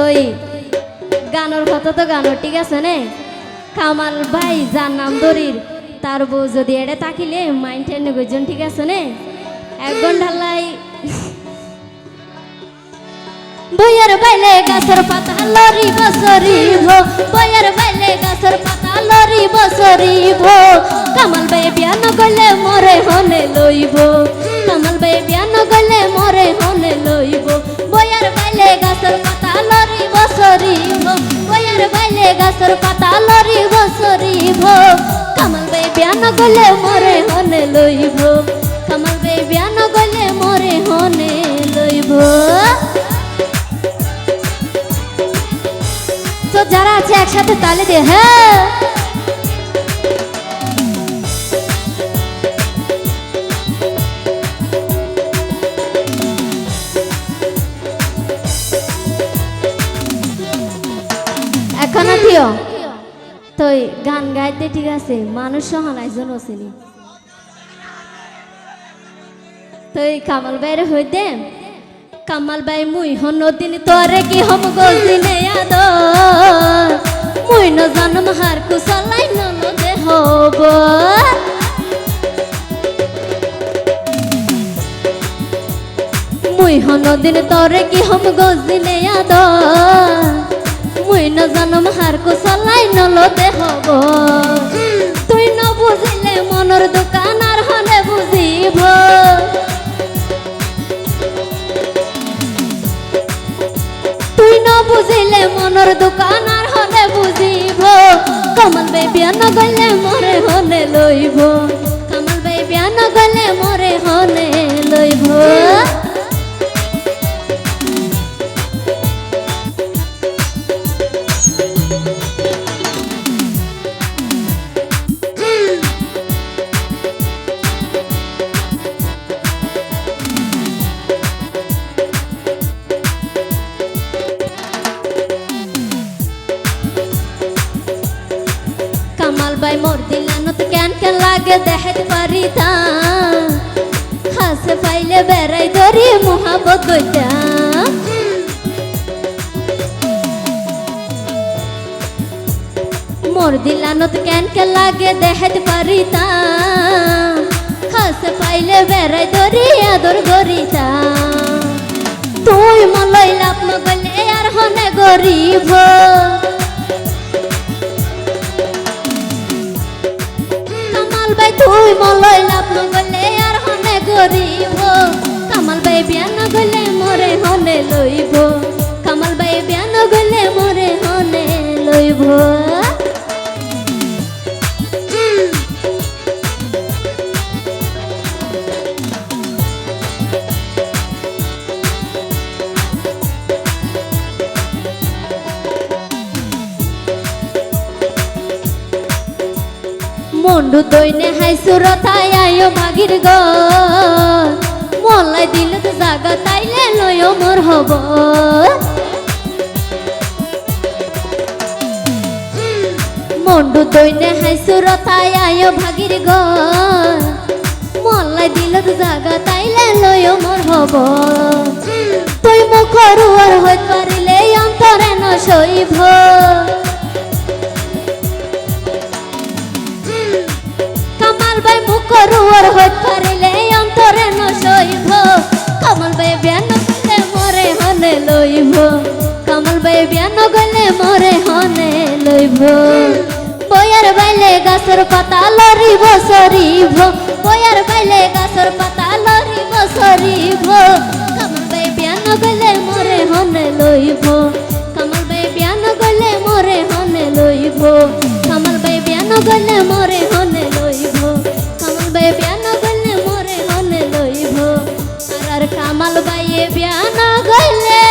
তই গানের কথা তো গানের, ঠিক আছে নে? কামাল ভাই, যার নাম দরির, তার বউ যদি এড়ে তাকিলে মাইন্ড টেন গজন ঠিক আছে নে? এক ঘন্টালাই বইয়ের বাইলে গাছের পাতা লরি বসরিব, বইয়ের বাইলে গাছের পাতা লরি বসরিব। কামাল বাই বিয়ান গলে মরে হনে গাছের পাতা লরিব সরিব কামাল বে বিয়ান গলে মরে হনে লইব। কামাল বে বিয়ান গলে মরে হনে লইব। তো যারা আছে একসাথে তালে দে হ্যাঁ। এখন আত্মীয় তো গান গাইতে ঠিক আছে মানুষ সহান একজন চিনি তো এই কামাল বাইরে হইতে কামাল বাই মুই হন দিন তোরে কি হম গজিনে আদ মুই ন জন্ম হার কুশলাই নন দে হব। মুই হন দিন তোরে কি হম গজিনে আদ মুই ন জন্ম হার কুশলাই নলতে হব তুই ন বুঝিলে মনের দোকান আর হলে বুঝিব। তুই ন বুঝিলে মনের দোকান আর হলে বুঝিব। কমল বে বিয়ান মরে হলে লইব। কমল বে দিলানত কেন কেন লাগে দেখাত পারি তা হাসে পাইলে বেড়াই ধরি মহাবত গইতা মোর দিলানত কেন কেন লাগে দেখাত পারি তা হাসে পাইলে বেড়াই ধরি আদর গরিতা তুই মলই লাভ নগলে আর হনে গরিব। তুই মলই লাভ নগলে আর হনে গরিব কামাল বাই বিয়া নগলে মরে হনে লইব। মন্ডু দইনে হাই সুরতাই আয়ো ভাগির গ। মলাই দিল তো জাগা তাইলে লয় মোর হব। মন্ডু দইনে হাই সুরতাই আয়ো ভাগির গ। মলাই দিল তো জাগা তাইলে লয় মোর হব। মুখরুয়ার হইত পারিলে অন্তরে ন সইব। কামাল বাই বিয়ান গলে মরে হনে লইব। কামাল বাই বিয়ান গলে মরে হনে লইব। বয়ার বাইলে গাছের পাতা লরিব সরিব। বয়ার বাইলে গাছের পাতা লরিব সরিব। কামাল বাই বিয়ান গলে মরে হনে লইব। কামাল বাই বিয়ান গলে মরে হনে লইব। কামাল বাই বিয়ান গলে গলে বাইয়ে বিয়া না গলে